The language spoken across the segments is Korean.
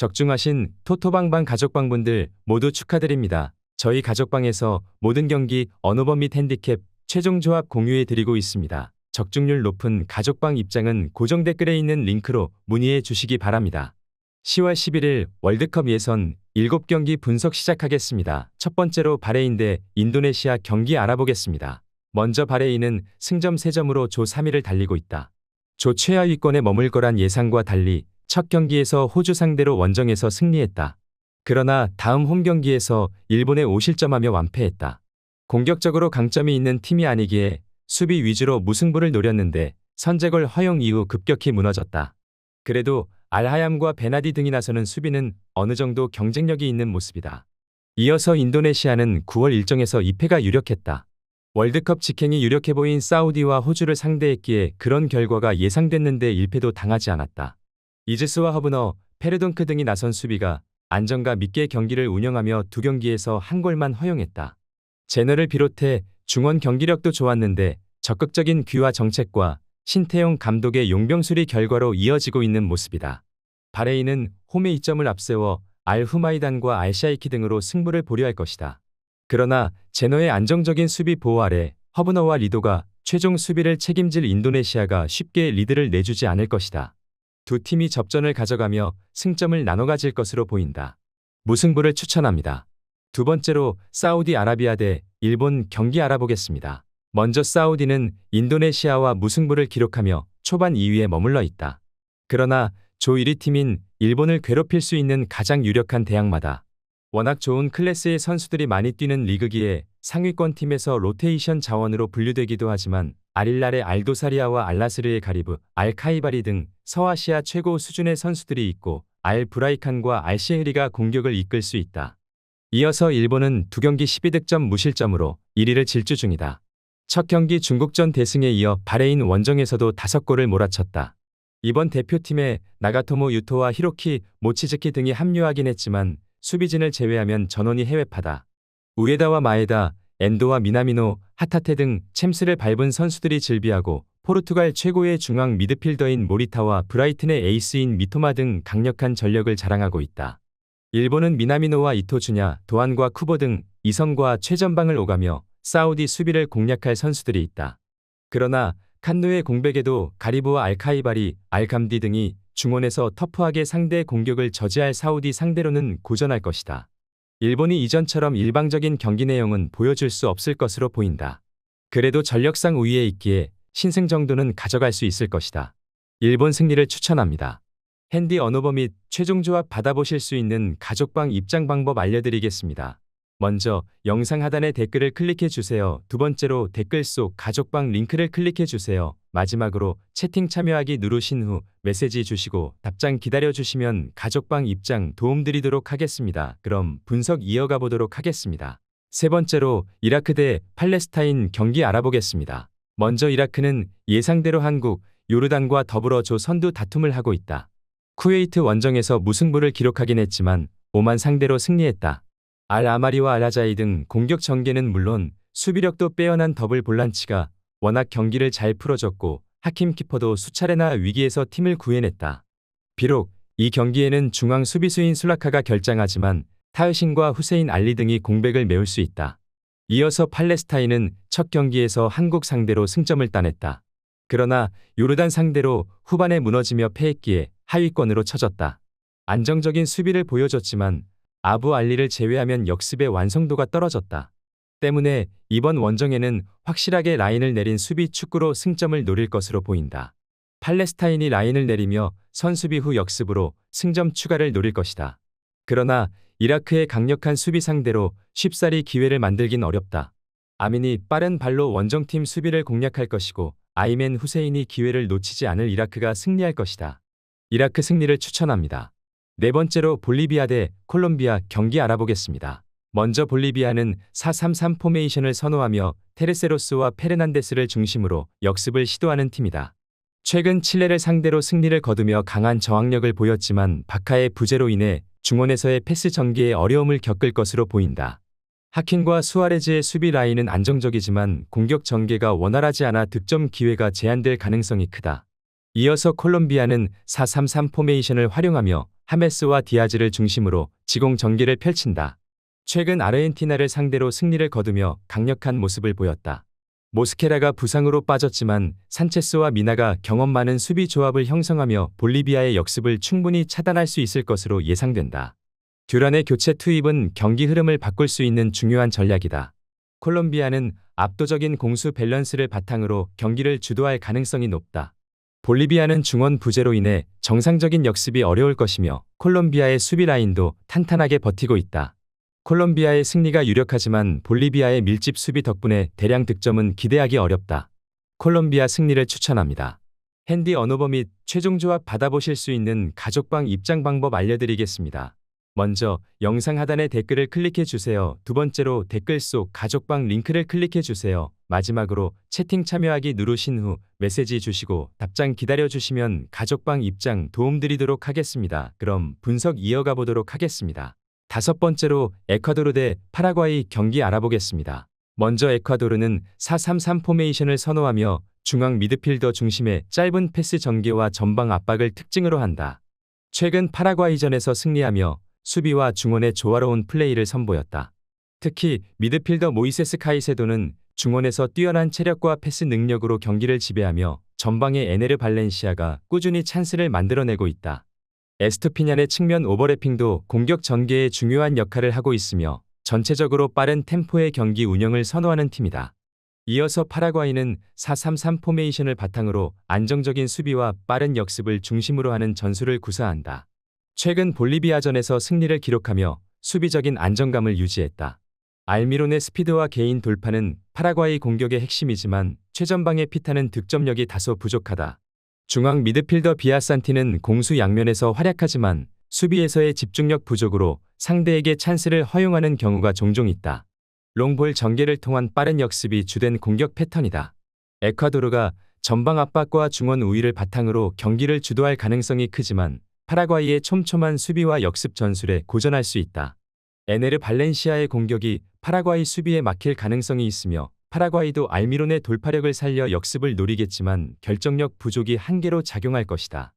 적중하신 토토방방 가족방분들 모두 축하드립니다. 저희 가족방에서 모든 경기 언어범 및 핸디캡 최종 조합 공유해 드리고 있습니다. 적중률 높은 가족방 입장은 고정 댓글에 있는 링크로 문의해 주시기 바랍니다. 10월 11일 월드컵 예선 7경기 분석 시작하겠습니다. 첫 번째로 바레인 대 인도네시아 경기 알아보겠습니다. 먼저 바레인은 승점 3점으로 조 3위를 달리고 있다. 조 최하위권에 머물 거란 예상과 달리 첫 경기에서 호주 상대로 원정에서 승리했다. 그러나 다음 홈 경기에서 일본에 5실점하며 완패했다. 공격적으로 강점이 있는 팀이 아니기에 수비 위주로 무승부를 노렸는데 선제골 허용 이후 급격히 무너졌다. 그래도 알하얌과 베나디 등이 나서는 수비는 어느 정도 경쟁력이 있는 모습이다. 이어서 인도네시아는 9월 일정에서 2패가 유력했다. 월드컵 직행이 유력해 보인 사우디와 호주를 상대했기에 그런 결과가 예상됐는데 1패도 당하지 않았다. 이즈스와 허브너, 페르동크 등이 나선 수비가 안정감 있게 경기를 운영하며 두 경기에서 한 골만 허용했다. 제너를 비롯해 중원 경기력도 좋았는데 적극적인 귀화 정책과 신태용 감독의 용병술이 결과로 이어지고 있는 모습이다. 바레인은 홈에 2점을 앞세워 알 후마이단과 알샤이키 등으로 승부를 보려할 것이다. 그러나 제너의 안정적인 수비 보호 아래 허브너와 리도가 최종 수비를 책임질 인도네시아가 쉽게 리드를 내주지 않을 것이다. 두 팀이 접전을 가져가며 승점을 나눠 가질 것으로 보인다. 무승부를 추천합니다. 두 번째로 사우디아라비아 대 일본 경기 알아보겠습니다. 먼저 사우디는 인도네시아와 무승부를 기록하며 초반 2위에 머물러 있다. 그러나 조 1위 팀인 일본을 괴롭힐 수 있는 가장 유력한 대항마다. 워낙 좋은 클래스의 선수들이 많이 뛰는 리그기에 상위권 팀에서 로테이션 자원으로 분류되기도 하지만 아릴랄의 알도사리아와 알라스르의 가리브, 알카이바리 등 서아시아 최고 수준의 선수들이 있고 알 브라이칸과 알시헤리가 공격을 이끌 수 있다. 이어서 일본은 두 경기 12득점 무실점으로 1위를 질주 중이다. 첫 경기 중국전 대승에 이어 바레인 원정에서도 5골을 몰아쳤다. 이번 대표팀에 나가토모 유토와 히로키, 모치즈키 등이 합류하긴 했지만 수비진을 제외하면 전원이 해외파다. 우에다와 마에다, 엔도와 미나미노, 하타테 등 챔스를 밟은 선수들이 즐비하고 포르투갈 최고의 중앙 미드필더인 모리타와 브라이튼의 에이스인 미토마 등 강력한 전력을 자랑하고 있다. 일본은 미나미노와 이토주냐, 도안과 쿠보 등 이성과 최전방을 오가며 사우디 수비를 공략할 선수들이 있다. 그러나 칸누의 공백에도 가리브와 알카이바리, 알감디 등이 중원에서 터프하게 상대 공격을 저지할 사우디 상대로는 고전할 것이다. 일본이 이전처럼 일방적인 경기 내용은 보여줄 수 없을 것으로 보인다. 그래도 전력상 우위에 있기에 신승 정도는 가져갈 수 있을 것이다. 일본 승리를 추천합니다. 핸디 언어버 및 최종 조합 받아보실 수 있는 가족방 입장 방법 알려드리겠습니다. 먼저 영상 하단에 댓글을 클릭해 주세요. 두 번째로 댓글 속 가족방 링크를 클릭해 주세요. 마지막으로 채팅 참여하기 누르신 후 메시지 주시고 답장 기다려 주시면 가족방 입장 도움드리도록 하겠습니다. 그럼 분석 이어가 보도록 하겠습니다. 세 번째로 이라크 대 팔레스타인 경기 알아보겠습니다. 먼저 이라크는 예상대로 한국, 요르단과 더불어 조 선두 다툼을 하고 있다. 쿠웨이트 원정에서 무승부를 기록하긴 했지만 오만 상대로 승리했다. 알 아마리와 알라자이 등 공격 전개는 물론 수비력도 빼어난 더블 볼란치가 워낙 경기를 잘 풀어줬고 하킴 키퍼도 수차례나 위기에서 팀을 구해냈다. 비록 이 경기에는 중앙 수비수인 술라카가 결장하지만 타흐신과 후세인 알리 등이 공백을 메울 수 있다. 이어서 팔레스타인은 첫 경기에서 한국 상대로 승점을 따냈다. 그러나 요르단 상대로 후반에 무너지며 패했기에 하위권으로 쳐졌다. 안정적인 수비를 보여줬지만 아부 알리를 제외하면 역습의 완성도가 떨어졌다. 때문에 이번 원정에는 확실하게 라인을 내린 수비 축구로 승점을 노릴 것으로 보인다. 팔레스타인이 라인을 내리며 선수비 후 역습으로 승점 추가를 노릴 것이다. 그러나 이라크의 강력한 수비 상대로 쉽사리 기회를 만들긴 어렵다. 아민이 빠른 발로 원정팀 수비를 공략할 것이고 아이맨 후세인이 기회를 놓치지 않을 이라크가 승리할 것이다. 이라크 승리를 추천합니다. 네 번째로 볼리비아 대 콜롬비아 경기 알아보겠습니다. 먼저 볼리비아는 4-3-3 포메이션을 선호하며 테르세로스와 페르난데스를 중심으로 역습을 시도하는 팀이다. 최근 칠레를 상대로 승리를 거두며 강한 저항력을 보였지만 바카의 부재로 인해 중원에서의 패스 전개에 어려움을 겪을 것으로 보인다. 하킨과 수아레즈의 수비 라인은 안정적이지만 공격 전개가 원활하지 않아 득점 기회가 제한될 가능성이 크다. 이어서 콜롬비아는 433 포메이션을 활용하며 하메스와 디아즈를 중심으로 지공 전개를 펼친다. 최근 아르헨티나를 상대로 승리를 거두며 강력한 모습을 보였다. 모스케라가 부상으로 빠졌지만 산체스와 미나가 경험 많은 수비 조합을 형성하며 볼리비아의 역습을 충분히 차단할 수 있을 것으로 예상된다. 듀란의 교체 투입은 경기 흐름을 바꿀 수 있는 중요한 전략이다. 콜롬비아는 압도적인 공수 밸런스를 바탕으로 경기를 주도할 가능성이 높다. 볼리비아는 중원 부재로 인해 정상적인 역습이 어려울 것이며 콜롬비아의 수비 라인도 탄탄하게 버티고 있다. 콜롬비아의 승리가 유력하지만 볼리비아의 밀집 수비 덕분에 대량 득점은 기대하기 어렵다. 콜롬비아 승리를 추천합니다. 핸디 언어버 및 최종 조합 받아보실 수 있는 가족방 입장 방법 알려드리겠습니다. 먼저 영상 하단의 댓글을 클릭해 주세요. 두 번째로 댓글 속 가족방 링크를 클릭해 주세요. 마지막으로 채팅 참여하기 누르신 후 메시지 주시고 답장 기다려 주시면 가족방 입장 도움드리도록 하겠습니다. 그럼 분석 이어가 보도록 하겠습니다. 다섯 번째로 에콰도르 대 파라과이 경기 알아보겠습니다. 먼저 에콰도르는 433 포메이션을 선호하며 중앙 미드필더 중심의 짧은 패스 전개와 전방 압박을 특징으로 한다. 최근 파라과이전에서 승리하며 수비와 중원의 조화로운 플레이를 선보였다. 특히 미드필더 모이세스 카이세도는 중원에서 뛰어난 체력과 패스 능력으로 경기를 지배하며 전방의 에네르 발렌시아가 꾸준히 찬스를 만들어내고 있다. 에스투피냔의 측면 오버래핑도 공격 전개에 중요한 역할을 하고 있으며 전체적으로 빠른 템포의 경기 운영을 선호하는 팀이다. 이어서 파라과이는 433 포메이션을 바탕으로 안정적인 수비와 빠른 역습을 중심으로 하는 전술을 구사한다. 최근 볼리비아전에서 승리를 기록하며 수비적인 안정감을 유지했다. 알미론의 스피드와 개인 돌파는 파라과이 공격의 핵심이지만 최전방의 피타는 득점력이 다소 부족하다. 중앙 미드필더 비아산티는 공수 양면에서 활약하지만 수비에서의 집중력 부족으로 상대에게 찬스를 허용하는 경우가 종종 있다. 롱볼 전개를 통한 빠른 역습이 주된 공격 패턴이다. 에콰도르가 전방 압박과 중원 우위를 바탕으로 경기를 주도할 가능성이 크지만 파라과이의 촘촘한 수비와 역습 전술에 고전할 수 있다. 에네르 발렌시아의 공격이 파라과이 수비에 막힐 가능성이 있으며 파라과이도 알미론의 돌파력을 살려 역습을 노리겠지만 결정력 부족이 한계로 작용할 것이다.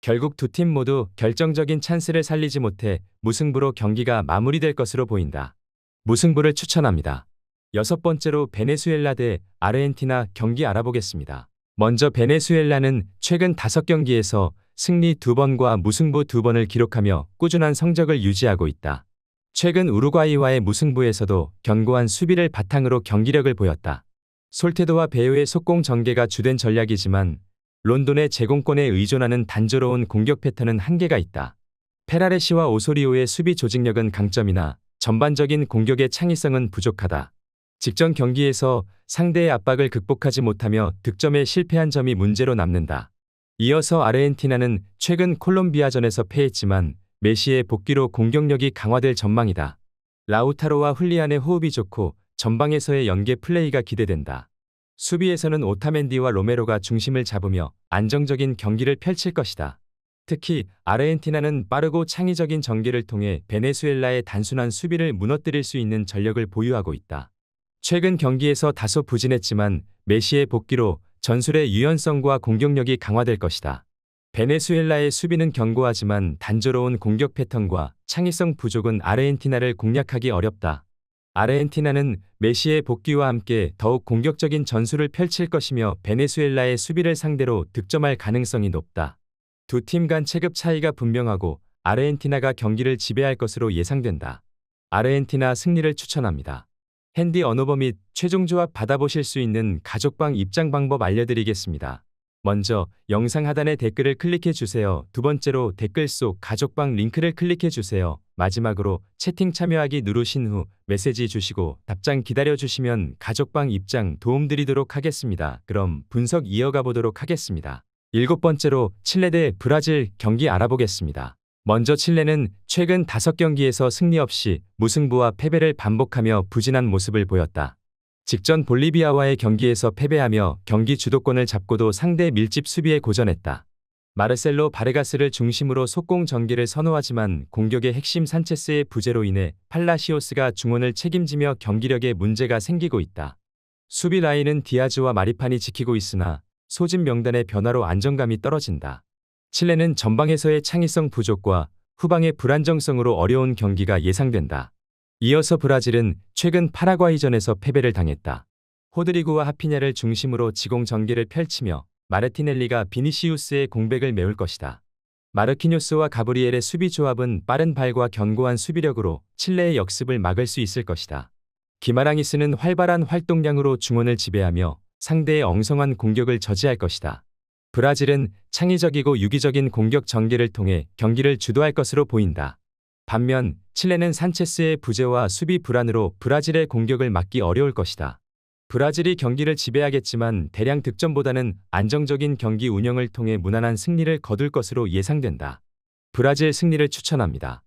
결국 두 팀 모두 결정적인 찬스를 살리지 못해 무승부로 경기가 마무리될 것으로 보인다. 무승부를 추천합니다. 여섯 번째로 베네수엘라 대 아르헨티나 경기 알아보겠습니다. 먼저 베네수엘라는 최근 다섯 경기에서 승리 두 번과 무승부 두 번을 기록하며 꾸준한 성적을 유지하고 있다. 최근 우루과이와의 무승부에서도 견고한 수비를 바탕으로 경기력을 보였다. 솔테도와 베요의 속공 전개가 주된 전략이지만 론돈의 제공권에 의존하는 단조로운 공격 패턴은 한계가 있다. 페라레시와 오소리오의 수비 조직력은 강점이나 전반적인 공격의 창의성은 부족하다. 직전 경기에서 상대의 압박을 극복하지 못하며 득점에 실패한 점이 문제로 남는다. 이어서 아르헨티나는 최근 콜롬비아전에서 패했지만 메시의 복귀로 공격력이 강화될 전망이다. 라우타로와 훌리안의 호흡이 좋고 전방에서의 연계 플레이가 기대된다. 수비에서는 오타멘디와 로메로가 중심을 잡으며 안정적인 경기를 펼칠 것이다. 특히 아르헨티나는 빠르고 창의적인 전개를 통해 베네수엘라의 단순한 수비를 무너뜨릴 수 있는 전력을 보유하고 있다. 최근 경기에서 다소 부진했지만 메시의 복귀로 전술의 유연성과 공격력이 강화될 것이다. 베네수엘라의 수비는 견고하지만 단조로운 공격 패턴과 창의성 부족은 아르헨티나를 공략하기 어렵다. 아르헨티나는 메시의 복귀와 함께 더욱 공격적인 전술을 펼칠 것이며 베네수엘라의 수비를 상대로 득점할 가능성이 높다. 두 팀 간 체급 차이가 분명하고 아르헨티나가 경기를 지배할 것으로 예상된다. 아르헨티나 승리를 추천합니다. 핸디 언어버 및 최종 조합 받아보실 수 있는 가족방 입장 방법 알려드리겠습니다. 먼저 영상 하단의 댓글을 클릭해 주세요. 두 번째로 댓글 속 가족방 링크를 클릭해 주세요. 마지막으로 채팅 참여하기 누르신 후 메시지 주시고 답장 기다려 주시면 가족방 입장 도움드리도록 하겠습니다. 그럼 분석 이어가 보도록 하겠습니다. 일곱 번째로 칠레 대 브라질 경기 알아보겠습니다. 먼저 칠레는 최근 다섯 경기에서 승리 없이 무승부와 패배를 반복하며 부진한 모습을 보였다. 직전 볼리비아와의 경기에서 패배하며 경기 주도권을 잡고도 상대 밀집 수비에 고전했다. 마르셀로 바르가스를 중심으로 속공 전개를 선호하지만 공격의 핵심 산체스의 부재로 인해 팔라시오스가 중원을 책임지며 경기력에 문제가 생기고 있다. 수비 라인은 디아즈와 마리판이 지키고 있으나 소집 명단의 변화로 안정감이 떨어진다. 칠레는 전방에서의 창의성 부족과 후방의 불안정성으로 어려운 경기가 예상된다. 이어서 브라질은 최근 파라과이전에서 패배를 당했다. 호드리구와 하피냐를 중심으로 지공 전개를 펼치며 마르티넬리가 비니시우스의 공백을 메울 것이다. 마르키뉴스와 가브리엘의 수비 조합은 빠른 발과 견고한 수비력으로 칠레의 역습을 막을 수 있을 것이다. 기마랑이스는 활발한 활동량으로 중원을 지배하며 상대의 엉성한 공격을 저지할 것이다. 브라질은 창의적이고 유기적인 공격 전개를 통해 경기를 주도할 것으로 보인다. 반면 칠레는 산체스의 부재와 수비 불안으로 브라질의 공격을 막기 어려울 것이다. 브라질이 경기를 지배하겠지만 대량 득점보다는 안정적인 경기 운영을 통해 무난한 승리를 거둘 것으로 예상된다. 브라질 승리를 추천합니다.